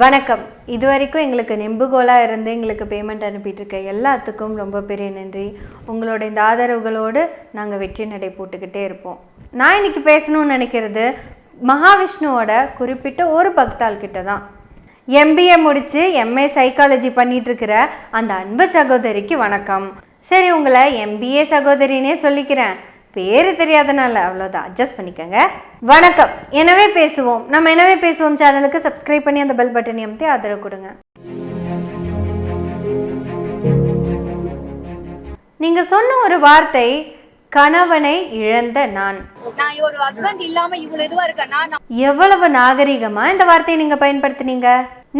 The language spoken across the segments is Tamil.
வணக்கம். இது வரைக்கும் எங்களுக்கு நெம்புகோலாக இருந்து எங்களுக்கு பேமெண்ட் அனுப்பிட்டுருக்க எல்லாத்துக்கும் ரொம்ப பெரிய நன்றி. உங்களோட இந்த ஆதரவுகளோடு நாங்கள் வெற்றி நடை போட்டுக்கிட்டே இருப்போம். நான் இன்னைக்கு பேசணும்னு நினைக்கிறது மகாவிஷ்ணுவோட குறிப்பிட்ட ஒரு பக்தாள் கிட்ட தான் எம்பிஏ முடித்து எம்ஏ சைக்காலஜி பண்ணிட்டு இருக்கிற அந்த அன்பு சகோதரிக்கு வணக்கம். சரி உங்களை எம்பிஏ சகோதரினே சொல்லிக்கிறேன். பேரு தெரியாதனால அவ்வளோதான் அட்ஜஸ்ட் பண்ணிக்கோங்க. வணக்கம். எனவே பேசுவோம். நம்ம எனவே பேசுவோம் சேனலுக்கு சப்ஸ்கிரைப் பண்ணி அந்த பெல் பட்டனை அமுத்தி ஆதரவு கொடுங்க. நீங்க சொன்ன ஒரு வார்த்தை கணவனை இழந்த நான். நான் ஒரு ஹஸ்பண்ட் இல்லாம இவ்வளவு இதுவா இருக்கேன்னா நான் எவ்வளவு நாகரிகமா இந்த வார்த்தையை நீங்க பயன்படுத்துனீங்க?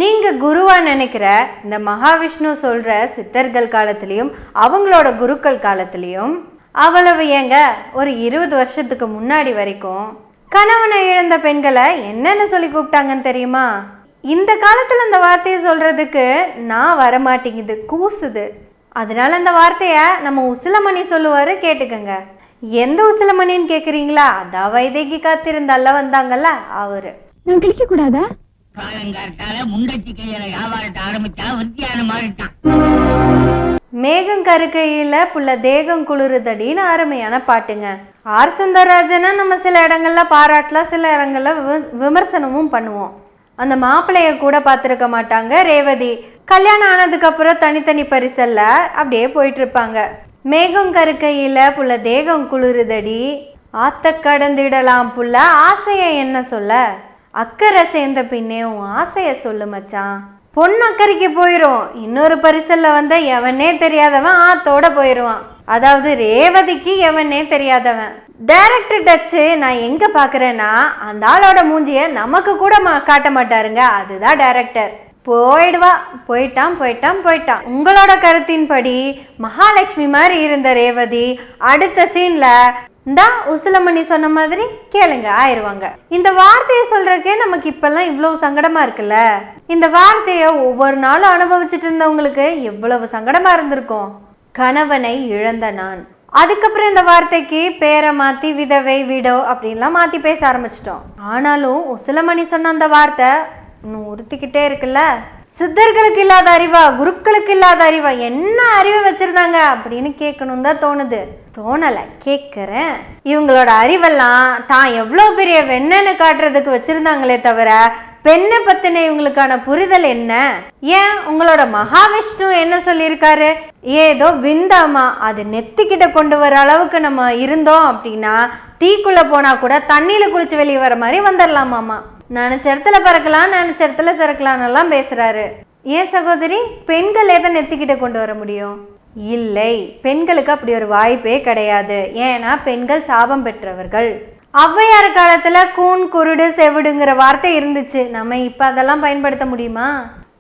நீங்க குருவா நினைக்கிற இந்த மகாவிஷ்ணு சொல்ற சித்தர்கள் காலத்திலையும் அவங்களோட குருக்கள் காலத்திலையும் அவ்வளவு ஏங்க ஒரு இருபது வருஷத்துக்கு முன்னாடி வரைக்கும் கணவனை இழந்த பெண்களை என்னென்ன சொல்லி கூப்பிட்டாங்கன்னு தெரியுமா? இந்த காலத்துல இந்த வார்த்தையை சொல்றதுக்கு நான் வரமாட்டேங்குது கூசுது. அதனால அந்த வார்த்தையை நம்ம உசிலமணி சொல்லுவாரு கேட்டுக்கங்க. எந்த உசிலமணின்னு கேக்குறீங்களா? அதான் வைதேகி காத்திருந்தல்ல வந்தாங்கல்ல அவரு. நான் கிழிக்க கூடாதா காலங்கார்த்தால முண்டச்சி கையில வியாபாரத்தை ஆரம்பிச்சா வித்தியான மாறிட்டான் மேகம் கருக்கையில் புள்ள தேகம் குளிருதடின்னு அருமையான பாட்டுங்க. ஆர். சுந்தரராஜனை நம்ம சில இடங்கள்ல பாராட்டலாம் சில இடங்கள்ல விம- விமர்சனமும் பண்ணுவோம். அந்த மாப்பிள்ளைய கூட பார்த்துருக்க மாட்டாங்க. ரேவதி கல்யாணம் ஆனதுக்கப்புறம் தனித்தனி பரிசல்ல அப்படியே போயிட்டு இருப்பாங்க மேகம் கருக்கையில் புள்ள தேகம் குளிருதடி ஆத்த கடந்திடலாம் புள்ள. ஆசையை என்ன சொல்ல? அக்கறை சேர்ந்த பின்னே உன் ஆசையை சொல்லு மச்சான். பொண்ணு அக்கறைக்கு போயிடும் இன்னொரு பரிசல்ல வந்த எவனே தெரியாதவன் ஆத்தோட போயிடுவான் அதாவது ரேவதிக்கு எவனே தெரியாதவன். டைரக்டர் டச்சு நான் எங்க பாக்குறேன்னா அந்த ஆளோட மூஞ்சிய நமக்கு கூட மா- காட்ட மாட்டாருங்க. அதுதான் டைரக்டர் போயிடுவா. போயிட்டான் போயிட்டான் போயிட்டான். உங்களோட கருத்தின்படி மகாலட்சுமி மாதிரி இருந்த ரேவதி அடுத்த சீன்ல இந்தா உசிலமணி சொன்ன மாதிரி கேளுங்க ஆயிடுவாங்க. இந்த வார்த்தையை சொல்றதுக்கே நமக்கு இப்பெல்லாம் இவ்வளவு சங்கடமா இருக்குல்ல? இந்த வார்த்தையை ஒவ்வொரு நாளும் அனுபவிச்சுட்டு இருந்தவங்களுக்கு எவ்வளவு சங்கடமா இருந்திருக்கும்? கணவனை இழந்த நான். அதுக்கப்புறம் இந்த வார்த்தைக்கு பேரை மாத்தி விதவை விடோ அப்படின்லாம் மாத்தி பேச ஆரம்பிச்சிட்டோம். ஆனாலும் உசிலமணி சொன்ன அந்த வார்த்தை இன்னும் உறுத்திக்கிட்டே இருக்குல்ல? சித்தர்களுக்கு இல்லாத அறிவா குருக்களுக்கு இல்லாத அறிவா என்ன அறிவை வச்சிருந்தாங்க அப்படின்னு கேட்கணும் தான் தோணுது. தோணலை கேட்குறேன். இவங்களோட அறிவெல்லாம் தான் எவ்வளோ பெரிய வெண்ணென்னு காட்டுறதுக்கு வச்சிருந்தாங்களே தவிர பெண்ணை பத்தின இவங்களுக்கான புரிதல் என்ன? ஏன் உங்களோட மகாவிஷ்ணு என்ன சொல்லியிருக்காரு? ஏதோ விந்தாமா அது நெத்திக்கிட்ட கொண்டு வர அளவுக்கு நம்ம இருந்தோம் அப்படின்னா தீக்குள்ள போனா கூட தண்ணியில குளிச்சு வெளியே வர மாதிரி வந்துடலாமாமா நினச்ச இடத்துல பறக்கலாம் நினச்ச இடத்துல சிறக்கலாம்னெல்லாம் பேசுகிறாரு ஏன் சகோதரி பெண்கள் எதை நெத்திக்கிட்ட கொண்டு வர முடியும்? இல்லை பெண்களுக்கு அப்படி ஒரு வாய்ப்பே கிடையாது. ஏன்னா பெண்கள் சாபம் பெற்றவர்கள். ஔவையார் காலத்துல கூன் குருடு செவிடுங்கிற வார்த்தை இருந்துச்சு. நம்ம இப்ப அதெல்லாம் பயன்படுத்த முடியுமா?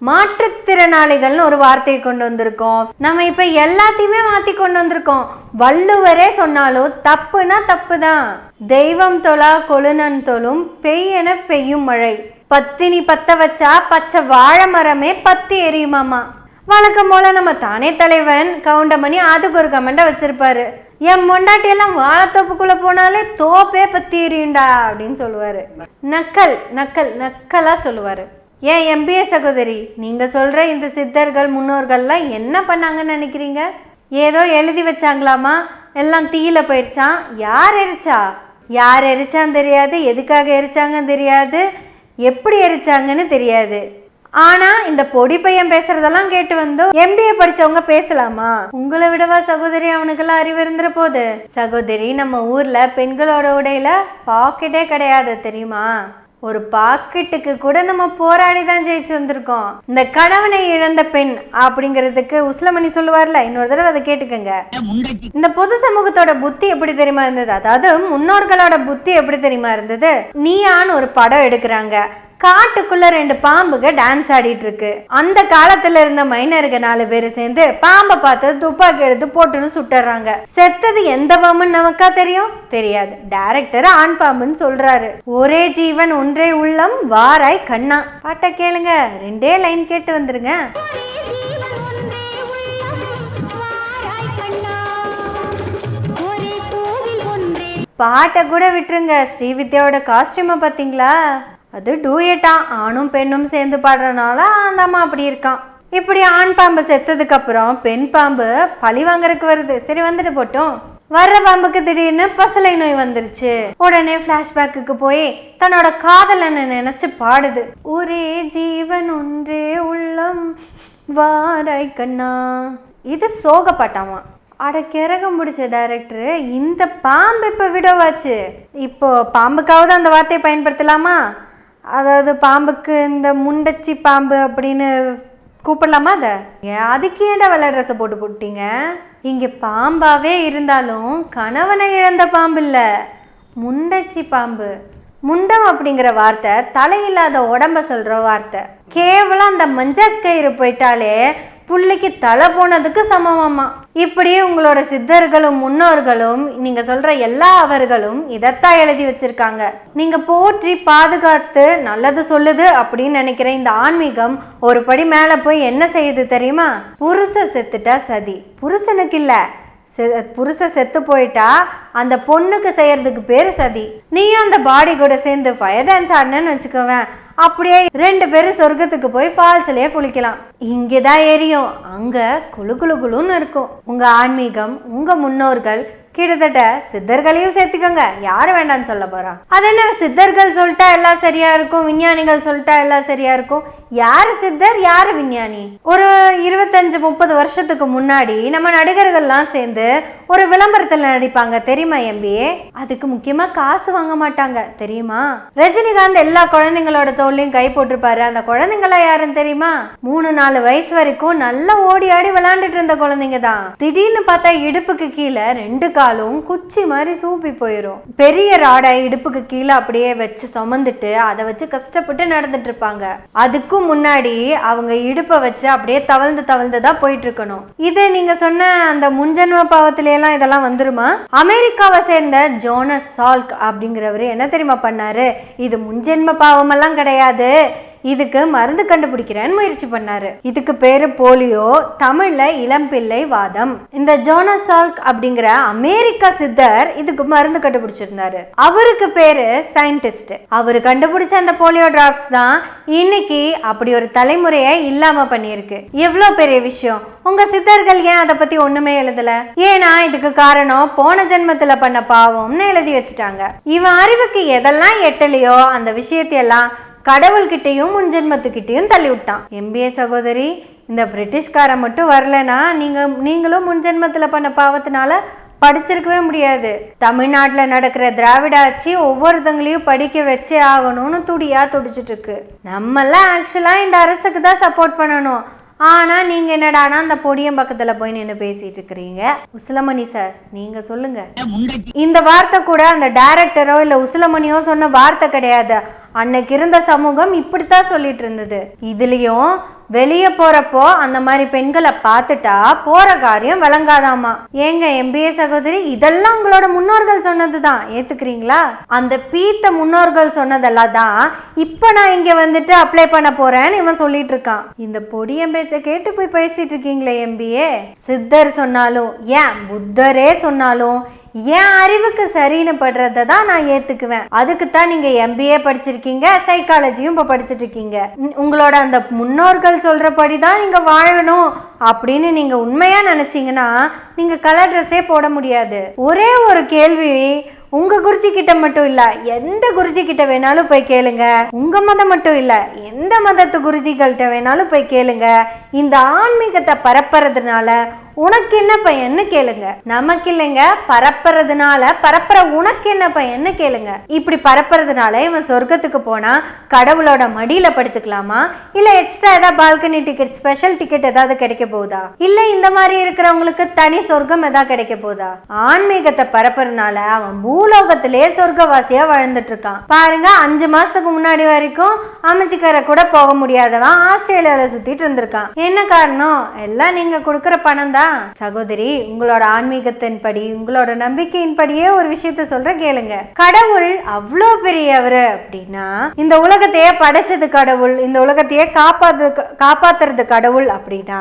மாற்றுத்திறனாளிகள்னு ஒரு வார்த்தையை கொண்டு வந்திருக்கோம். நம்ம இப்ப எல்லாத்தையுமே மாத்தி கொண்டு வந்திருக்கோம். வள்ளுவரே சொன்னாலும் தப்புனா தப்பு தான் தெய்வம் தொழா கொழுநன் தொழும் பெய்யென பெய்யும் மழை. பத்தினி பத்த வச்சா பச்சை வாழை மரமே பத்தி எரியுமாமா? வழக்கம் போல நம்ம தானே தலைவன். கவுண்டமணி அதுக்கு ஒரு கமெண்ட வச்சிருப்பாரு. என் மொண்டாட்டி எல்லாம் வாழைத்தோப்புக்குள்ள போனாலே தோப்பே பத்தி எரியுண்டா அப்படின்னு சொல்லுவாரு. நக்கல் நக்கல் நக்கலா சொல்லுவாரு. ஏன் எம்பிஏ சகோதரி நீங்க சொல்ற இந்த சித்தர்கள் முன்னோர்கள்லாம் என்ன பண்ணாங்கன்னு நினைக்கிறீங்க? ஏதோ எழுதி வச்சாங்களாமா? எல்லாம் தீயில போயிருச்சான் யார் எரிச்சா? யார் எரிச்சான்னு தெரியாது எதுக்காக எரிச்சாங்கன்னு தெரியாது எப்படி எரிச்சாங்கன்னு தெரியாது. ஆனா இந்த பொடி பையன் பேசுறதெல்லாம் கேட்டு வந்தோம் எம்பிஏ படிச்சவங்க பேசலாமா? உங்களை விடவா சகோதரி அவனுக்கெல்லாம் அறிவு இருந்துற போது? சகோதரி நம்ம ஊர்ல பெண்களோட உடையில பாக்கெட்டே கிடையாது தெரியுமா? ஒரு பாக்கெட்டுக்கு கூட நம்ம போராடி தான் ஜெயிச்சு வந்திருக்கோம். இந்த கணவனை இழந்த பெண் அப்படிங்கிறதுக்கு உஸ்லமணி சொல்லுவார்ல இன்னொரு தடவை அதை கேட்டுக்கங்க. இந்த பொது சமூகத்தோட புத்தி எப்படி தெரியுமா இருந்தது? அதாவது முன்னோர்களோட புத்தி எப்படி தெரியுமா இருந்தது? நீயான்னு ஒரு படம் எடுக்கிறாங்க. காட்டுக்குள்ள ரெண்டு பாம்புக டான்ஸ் ஆடிட்டு இருக்கு. அந்த காலத்துல இருந்த மைனருங்க நாலு பேர் சேர்ந்து பாம்பை பார்த்து துப்பாக்கி எடுத்து போட்டுன்னு சுட்டுறாங்க. செத்தது எந்த பாம்புன்னு நமக்கா தெரியும்? தெரியாது. டைரக்டர் ஆண் பாம்புன்னு சொல்றாரு. ஒரே ஜீவன் ஒன்றே உள்ளம் வாராய் கண்ணா. பாட்டை கேளுங்க. ரெண்டே லைன் கேட்டு வந்துருங்க. பாட்டை கூட விட்டுருங்க. ஸ்ரீவித்யாவோட காஸ்டியூமை பார்த்தீங்களா? அது டூயட்டா ஆணும் பெண்ணும் சேர்ந்து பாடுறனால அந்த அம்மா அப்படி இருக்கான். இப்படி ஆண் பாம்பு செத்ததுக்கு அப்புறம் பெண் பாம்பு பழி வாங்குறதுக்கு வருது. சரி வந்துட்டு போட்டோம். வர்ற பாம்புக்கு திடீர்னு பசலை நோய் வந்துருச்சு. உடனே ஃப்ளாஷ்பேக்குக்கு போய் தன்னோட காதலனை நினைச்சு பாடுது. ஒரே ஜீவன் ஒன்றே உள்ளம் வாராய் கண்ணா. இது சோகப்பட்டாமா அட கிறகம் முடிச்ச டைரக்டர் இந்த பாம்பு இப்போ விடவாச்சு இப்போ பாம்புக்காவது அந்த வார்த்தையை பயன்படுத்தலாமா? அதாவது பாம்புக்கு இந்த முண்டச்சி பாம்பு அப்படின்னு கூப்பிடலாமா அதை? ஏன் அதுக்கு ஏன்டா வெள்ளை ட்ரெஸ்ஸை போட்டு போட்டீங்க? இங்கே பாம்பாகவே இருந்தாலும் கணவனை இழந்த பாம்பு இல்லை. முண்டச்சி பாம்பு. முண்டம் அப்படிங்கிற வார்த்தை தலையில்லாத உடம்ப சொல்கிற வார்த்தை. கேவலம் அந்த மஞ்சக்கயிறு போயிட்டாலே புள்ளிக்கு தலை போனதுக்கு சமமாமா இப்படியே உங்களோட சித்தர்களும் முன்னோர்களும் நீங்க சொல்ற எல்லா அவர்களும் இதைத்தான் எழுதி வச்சிருக்காங்க. நீங்க போற்றி பாதுகாத்து நல்லது சொல்லுது அப்படின்னு நினைக்கிற இந்த ஆன்மீகம் ஒரு படி மேல போய் என்ன செய்யுது தெரியுமா? புருஷ செத்துட்டா சதி. புருஷனுக்கு இல்ல. செ- புருஷன் செத்து போயிட்டா அந்த பொண்ணுக்கு செய்யறதுக்கு பேர் சதி. நீயும் அந்த பாடி கூட சேர்ந்து ஃபயர் டான்ஸ் ஆடினேன்னு வச்சுக்கோவேன். அப்படியே ரெண்டு பேரும் சொர்க்கத்துக்கு போய் ஃபால்ஸ்லயே குளிக்கலாம். இங்கே தான் எரியும். அங்க குழு குளு குளுன்னு இருக்கும். உங்க ஆன்மீகம் உங்க முன்னோர்கள் கிட்டத்தட்ட சித்தர்களையும் சேர்த்துக்கோங்க. யாரு வேண்டாம்னு சொல்ல போறா? அது என்ன சித்தர்கள் சொல்லிட்டா எல்லாம் சரியா இருக்கும் விஞ்ஞானிகள் சொல்லிட்டா எல்லாம் சரியா இருக்கும். யாரு சித்தர் யாரு விஞ்ஞானி? ஒரு இருபத்தஞ்சு முப்பது வருஷத்துக்கு முன்னாடி நம்ம நடிகர்கள்லாம் சேர்ந்து ஒரு விளம்பரத்தில் நடிப்பாங்க. தெரியுமா எம்பிஏ அதுக்கு முக்கியமா காசு வாங்க மாட்டாங்க. தெரியுமா? ரஜினிகாந்த் எல்லா குழந்தைங்களோட தோல்லையும் கை போட்டிருப்பாரு. அந்த குழந்தைங்களா யாருன்னு தெரியுமா? மூணு நாலு வயசு வரைக்கும் நல்லா ஓடி ஆடி விளையாண்டுட்டு இருந்த குழந்தைங்க தான். திடீர்னு பார்த்தா இடுப்புக்கு கீழே ரெண்டு காலும் குச்சி மாதிரி சூப்பி போயிடும் பெரிய ராடை இடுப்புக்கு கீழே அப்படியே வச்சு சுமந்துட்டு அதை வச்சு கஷ்டப்பட்டு நடந்துட்டு இருப்பாங்க. அதுக்கும் முன்னாடி அவங்க இடுப்பை வச்சு அப்படியே தவழ்ந்து தவழ்ந்து தான் போயிட்டு இருக்கணும் இது நீங்க சொன்ன அந்த முன்ஜென்ம பாவத்தில எல்லாம் இதெல்லாம் வந்துருமா? அமெரிக்காவை சேர்ந்த ஜோனஸ் சால்க் அப்படிங்கிறவர் என்ன தெரியுமா பண்ணாரு? இது முன்ஜென்ம பாவமெல்லாம் கிடையாது. இதுக்கு மருந்து கண்டுபிடிக்கிறேன்னு முயற்சி பண்ணாரு. இதுக்கு பேரு போலியோ தமிழ்ல இளம்பிள்ளை வாதம். இந்த ஜோனசால்க் அப்படிங்கிற அமெரிக்க சித்தர் இதுக்கு மருந்து கண்டுபிடிச்சிருந்தாரு. அவருக்கு பேரு சயின்டிஸ்ட். அவர் கண்டுபிடிச்ச அந்த போலியோ டிராப்ஸ் தான் இன்னைக்கு அப்படி ஒரு தலைமுறையை இல்லாம பண்ணியிருக்கு. எவ்வளோ பெரிய விஷயம். உங்க சித்தர்கள் ஏன் அதை பத்தி ஒண்ணுமே எழுதல? ஏன்னா இதுக்கு காரணம் போன ஜென்மத்துல பண்ண பாவம்னு எழுதி வச்சுட்டாங்க. இவன் அறிவுக்கு எதெல்லாம் எட்டலையோ அந்த விஷயத்தையெல்லாம் கடவுள்கிட்டயும் முன்ஜென்மத்துக்கிட்டயும் தள்ளி விட்டான் எம்பிஏ சகோதரி இந்த பிரிட்டிஷ்காரன் மட்டும் வரலனா நீங்க நீங்களும் முன்ஜென்மத்தில் பண்ண பாவத்தினால படிச்சிருக்கவே முடியாது. தமிழ்நாட்டில் நடக்கிற திராவிட ஆட்சி ஒவ்வொருத்தங்களையும் படிக்க வச்சே ஆகணும்னு துடியா துடிச்சிட்டு இருக்கு. நம்மெல்லாம் ஆக்சுவலாக இந்த அரசுக்கு தான் சப்போர்ட் பண்ணணும். ஆனால் நீங்கள் என்னடானா அந்த பொடியம் பக்கத்தில் போய் நின்று பேசிட்டு இருக்கிறீங்க உசிலமணி சார் நீங்கள் சொல்லுங்க. இந்த வார்த்தை கூட அந்த டைரக்டரோ இல்லை உசிலமணியோ சொன்ன வார்த்தை கிடையாது. அன்னைக்கு இருந்த சமூகம் இப்படித்தான் சொல்லிட்டு இருந்தது. இதுலயும் வெளியே போறப்போ அந்த மாதிரி பெண்களை பார்த்துட்டா போற காரியம் விளங்காதாமா? ஏங்க எம்பிஏ சகோதரி இதெல்லாம் உங்களோட முன்னோர்கள் சொன்னதுதான். ஏத்துக்கிறீங்களா? அந்த பீத்த முன்னோர்கள் சொன்னதெல்லாம் தான் இப்போ நான் இங்க வந்துட்டு அப்ளை பண்ண போறேன்னு இவன் சொல்லிட்டு இருக்கான் இந்த பொடியன் பேச்சை கேட்டு போய் பேசிட்டு இருக்கீங்களே எம்பிஏ சித்தர் சொன்னாலும் ஏன் புத்தரே சொன்னாலும் என் அறிவுக்கு சரின்னு படுறத தான் நான் ஏத்துக்குவேன். அதுக்கு தான் நீங்க எம்பிஏ படிச்சிருக்கீங்க சைக்காலஜியும் இப்போ படிச்சுட்டு இருக்கீங்க உங்களோட அந்த முன்னோர்கள் சொல்றபடி தான் நீங்க வாழணும் அப்படின்னு நீங்க உண்மையா நினைச்சீங்கன்னா நீங்க கலர் ட்ரெஸ்ஸே போட முடியாது. ஒரே ஒரு கேள்வி உங்க குருஜி கிட்ட மட்டும் இல்ல எந்த குருஜி கிட்ட வேணாலும் போய் கேளுங்க. உங்க மதம் மட்டும் இல்ல எந்த மதத்து குருஜிகள்கிட்ட வேணாலும் போய் கேளுங்க. இந்த ஆன்மீகத்தை பரப்புறதுனால உனக்கு என்ன பையன்னு கேளுங்க. நமக்கு இல்லைங்க பரப்புறதுனால பரப்புற உனக்கு என்ன பையன்னு கேளுங்க. இப்படி பரப்புறதுனால இவன் சொர்க்கத்துக்கு போனா கடவுளோட மடியில படுத்துக்கலாமா? இல்ல எக்ஸ்ட்ரா ஏதாவது பால்கனி டிக்கெட் ஸ்பெஷல் டிக்கெட் ஏதாவது கிடைக்க போகுதா? இல்ல இந்த மாதிரி இருக்கிறவங்களுக்கு தனி சொர்க்கம் ஏதாவது கிடைக்க போகுதா? ஆன்மீகத்தை பரப்புறதுனால அவன் பூலோகத்திலே சொர்க்கவாசியா வாழ்ந்துட்டு இருக்கான். பாருங்க அஞ்சு மாசத்துக்கு முன்னாடி வரைக்கும் அமைச்சிக்கரை கூட போக முடியாதவன் ஆஸ்திரேலியாவில் சுத்திட்டு இருந்திருக்கான். என்ன காரணம்? எல்லாம் நீங்க கொடுக்குற பணம் தான் சகோதரி உங்களோட ஆன்மீகத்தின் படி உங்களோட நம்பிக்கையின் படியே ஒரு விஷயத்த சொல்ற கேளுங்க. கடவுள் அவ்வளோ பெரியவர் அப்படின்னா இந்த உலகத்தையே படைச்சது கடவுள் இந்த உலகத்தையே காப்பாத்து காப்பாத்துறது கடவுள் அப்படின்னா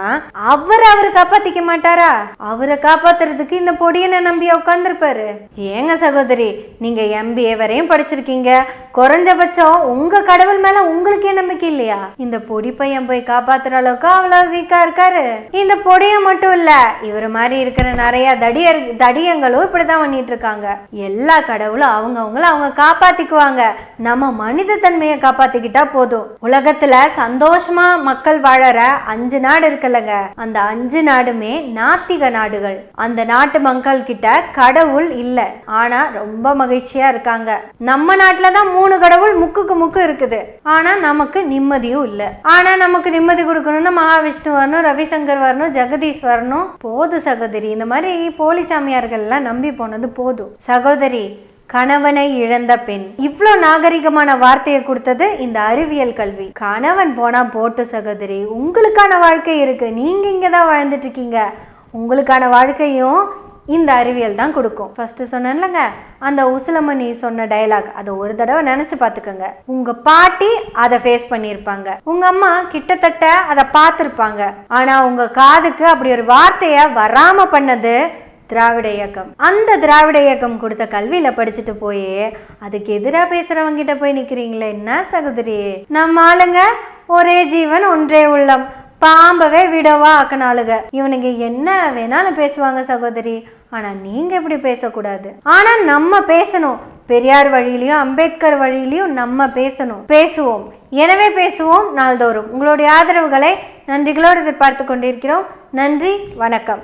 அவர் அவர் காப்பாத்திக்க மாட்டாரா? அவரை காப்பாத்துறதுக்கு இந்த பொடியனை நம்பி உட்காந்துருப்பாரு ஏங்க சகோதரி நீங்க எம்பிஏ வரையும் படிச்சிருக்கீங்க. குறைஞ்சபட்சம் உங்க கடவுள் மேல உங்களுக்கே நம்பிக்கை இல்லையா? இந்த பொடி பையன் போய் காப்பாத்துற அளவுக்கு அவ்வளவு வீக்கா இருக்காரு. இந்த பொடியை மட்டும் இல்ல இவர் மாதிரி இருக்கிற நிறைய தடியர் தடியங்களும் இப்படிதான் பண்ணிட்டு இருக்காங்க எல்லா கடவுளும் அவங்க அவங்கள அவங்க காப்பாத்திக்குவாங்க. நம்ம மனித தன்மையை காப்பாத்திக்கிட்டா போதும். உலகத்துல சந்தோஷமா மக்கள் வாழற அஞ்சு நாடு இருக்குல்லங்க. அந்த அஞ்சு நாடுமே நாத்திக நாடுகள். அந்த நாட்டு மக்கள் கிட்ட கடவுள் இல்ல. ஆனா ரொம்ப மகிழ்ச்சியா இருக்காங்க. நம்ம நாட்டுல தான் மூணு கடவுள் முக்குக்கு முக்கு இருக்குது. ஆனா நமக்கு நிம்மதியும் இல்ல. ஆனா நமக்கு நிம்மதி கொடுக்கணும்னா மகாவிஷ்ணு வரணும் ரவிசங்கர் வரணும் ஜெகதீஷ் வரணும் போதும் சகோதரி இந்த மாதிரி போலி சாமியார்கள்லாம் நம்பி போனது போதும் சகோதரி கணவனை இழந்த பெண். இவ்வளோ நாகரிகமான வார்த்தையை கொடுத்தது இந்த அறிவியல் கல்வி. கணவன் போனா போட்டு சகோதரி உங்களுக்கான வாழ்க்கை இருக்கு. நீங்க இங்கே தான் வாழ்ந்துட்டு இருக்கீங்க. உங்களுக்கான வாழ்க்கையும் இந்த அறிவியல் தான் கொடுக்கும். ஃபர்ஸ்ட் சொன்னேன்லங்க அந்த உசிலமணி சொன்ன டயலாக் அதை ஒரு தடவை நினைச்சு பார்த்துக்கோங்க. உங்க பாட்டி அதை ஃபேஸ் பண்ணியிருப்பாங்க. உங்க அம்மா கிட்டத்தட்ட அதை பார்த்துருப்பாங்க. ஆனா உங்க காதுக்கு அப்படி ஒரு வார்த்தையை வராம பண்ணது திராவிட இயக்கம். அந்த திராவிட இயக்கம் கொடுத்த கல்வியில படிச்சுட்டு போய் அதுக்கு எதிராக பேசுறவங்க கிட்ட போய் நிக்கிறீங்களே என்ன சகோதரி? நம்ம ஆளுங்க ஒரே ஜீவன் ஒன்றே உள்ளம். பாம்பவே விடவா ஆக்கனாளுக இவனுங்க என்ன வேணாலும் பேசுவாங்க சகோதரி. ஆனா நீங்க இப்படி பேசக்கூடாது. ஆனா நம்ம பேசணும். பெரியார் வழியிலையும் அம்பேத்கர் வழியிலையும் நம்ம பேசணும். பேசுவோம். எனவே பேசுவோம் நாள்தோறும். உங்களுடைய ஆதரவுகளை நன்றிகளோடு எதிர்பார்த்து கொண்டிருக்கிறோம். நன்றி வணக்கம்.